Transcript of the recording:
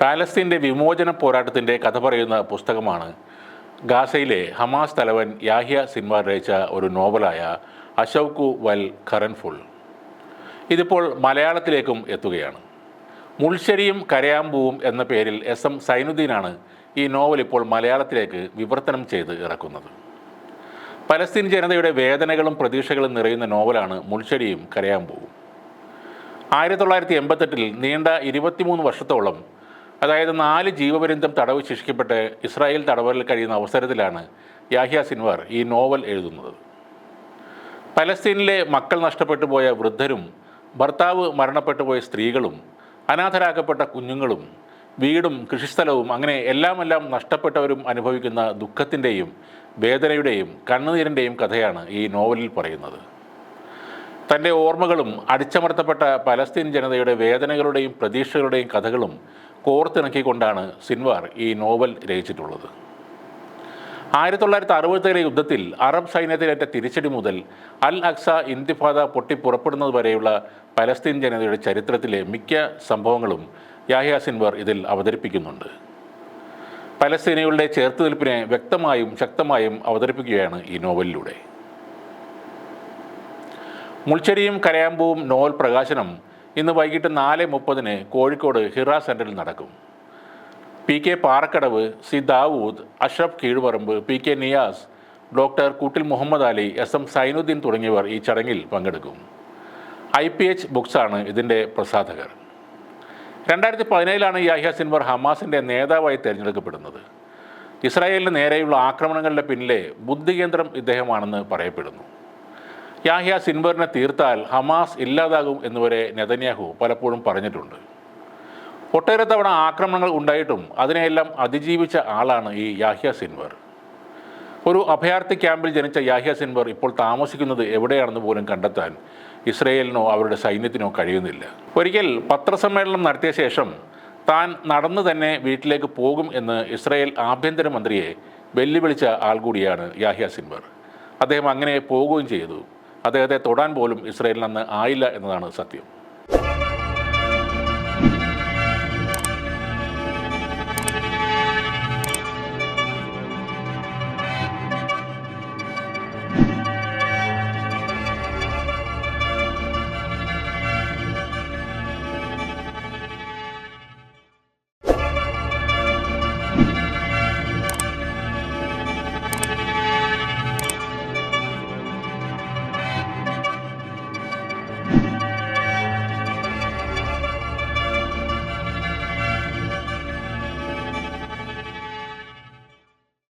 പാലസ്തീന്റെ വിമോചന പോരാട്ടത്തിന്റെ കഥ പറയുന്ന പുസ്തകമാണ്. ഗാസയിലെ ഹമാസ് തലവൻ യാഹിയ സിൻവാർ രചിച്ച ഒരു നോവലായ അശൗക്കു വൽ ഖറൻഫുൾ. ഇതിപ്പോൾ മലയാളത്തിലേക്കും എത്തുകയാണ്. മുൾശരിയും കരയാമ്പൂവും എന്ന പേരിൽ എസ് എം സൈനുദ്ദീനാണ് ഈ നോവൽ ഇപ്പോൾ മലയാളത്തിലേക്ക് വിവർത്തനം ചെയ്ത് ഇറക്കുന്നത്. പലസ്തീൻ ജനതയുടെ വേദനകളും പ്രതീക്ഷകളും നിറയുന്ന നോവലാണ് മുൾശരിയും കരയാമ്പൂവും. ആയിരത്തി തൊള്ളായിരത്തി എൺപത്തെട്ടിൽ നീണ്ട ഇരുപത്തിമൂന്ന് വർഷത്തോളം അതായത് നാല് ജീവപര്യന്തം തടവ് ശിക്ഷിക്കപ്പെട്ട് ഇസ്രായേൽ തടവലിൽ കഴിയുന്ന അവസരത്തിലാണ് യാഹിയ സിൻവാർ ഈ നോവൽ എഴുതുന്നത്. പലസ്തീനിലെ മക്കൾ നഷ്ടപ്പെട്ടു പോയ വൃദ്ധരും ഭർത്താവ് മരണപ്പെട്ടു പോയ സ്ത്രീകളും അനാഥരാക്കപ്പെട്ട കുഞ്ഞുങ്ങളും വീടും കൃഷിസ്ഥലവും അങ്ങനെ എല്ലാമെല്ലാം എല്ലാം നഷ്ടപ്പെട്ടവരും അനുഭവിക്കുന്ന ദുഃഖത്തിന്റെയും വേദനയുടെയും കണ്ണുനീരിന്റെയും കഥയാണ് ഈ നോവലിൽ പറയുന്നത്. തന്റെ ഓർമ്മകളും അടിച്ചമർത്തപ്പെട്ട പലസ്തീൻ ജനതയുടെ വേദനകളുടെയും പ്രതീക്ഷകളുടെയും കഥകളും കോർത്തിണക്കിക്കൊണ്ടാണ് സിൻവാർ ഈ നോവൽ രചിച്ചിട്ടുള്ളത്. ആയിരത്തി തൊള്ളായിരത്തി അറുപത്തേഴ് യുദ്ധത്തിൽ അറബ് സൈന്യത്തിലേറ്റ തിരിച്ചടി മുതൽ അൽ അക്സ ഇന്തിഫാദ പൊട്ടിപ്പുറപ്പെടുന്നത് വരെയുള്ള പലസ്തീൻ ജനതയുടെ ചരിത്രത്തിലെ മിക്ക സംഭവങ്ങളും യാഹ്യ സിൻവാർ ഇതിൽ അവതരിപ്പിക്കുന്നുണ്ട്. പലസ്തീനികളുടെ ചേർത്തുനിൽപ്പിനെ വ്യക്തമായും ശക്തമായും അവതരിപ്പിക്കുകയാണ് ഈ നോവലിലൂടെ. മുൾച്ചെരിയും കരയാമ്പൂവും നോവൽ പ്രകാശനം ഇന്ന് വൈകിട്ട് നാല് മുപ്പതിന് കോഴിക്കോട് ഹിറ സെന്ററിൽ നടക്കും. P K Parakkadavu C Dawood Ashraf Keezhparamba P K Niyas doctor Koottil Muhammad Ali S M Sainuddin തുടങ്ങിയവർ ഈ ചടങ്ങിൽ പങ്കെടുക്കും. ഐ പി എച്ച് ബുക്സാണ് ഇതിന്റെ പ്രസാധകർ. രണ്ടായിരത്തി പതിനേഴിലാണ് യാഹ്യ സിൻവർ ഹമാസിന്റെ നേതാവായി തിരഞ്ഞെടുക്കപ്പെടുന്നത്. ഇസ്രായേലിന് നേരെയുള്ള ആക്രമണങ്ങളുടെ പിന്നിലെ ബുദ്ധികേന്ദ്രം ഇദ്ദേഹമാണെന്ന് പറയപ്പെടുന്നു. യാഹ്യ സിൻവറിനെ തീർത്താൽ ഹമാസ് ഇല്ലാതാകും എന്നുവരെ നെതന്യാഹു പലപ്പോഴും പറഞ്ഞിട്ടുണ്ട്. ഒട്ടേറെ തവണ ആക്രമണങ്ങൾ ഉണ്ടായിട്ടും അതിനെയെല്ലാം അതിജീവിച്ച ആളാണ് ഈ യാഹ്യ സിൻവർ. ഒരു അഭയാർത്ഥി ക്യാമ്പിൽ ജനിച്ച യാഹ്യ സിൻവർ ഇപ്പോൾ താമസിക്കുന്നത് എവിടെയാണെന്ന് പോലും കണ്ടെത്താൻ ഇസ്രയേലിനോ അവരുടെ സൈന്യത്തിനോ കഴിയുന്നില്ല. ഒരിക്കൽ പത്രസമ്മേളനം നടത്തിയ ശേഷം താൻ നടന്നു തന്നെ വീട്ടിലേക്ക് പോകും എന്ന് ഇസ്രയേൽ ആഭ്യന്തരമന്ത്രിയെ വെല്ലുവിളിച്ച ആൾ കൂടിയാണ് യാഹ്യ സിൻവർ. അദ്ദേഹം അങ്ങനെ പോവുകയും ചെയ്തു. അദ്ദേഹത്തെ തൊടാൻ പോലും ഇസ്രയേലിൽ നിന്ന് ആയില്ല എന്നതാണ് സത്യം.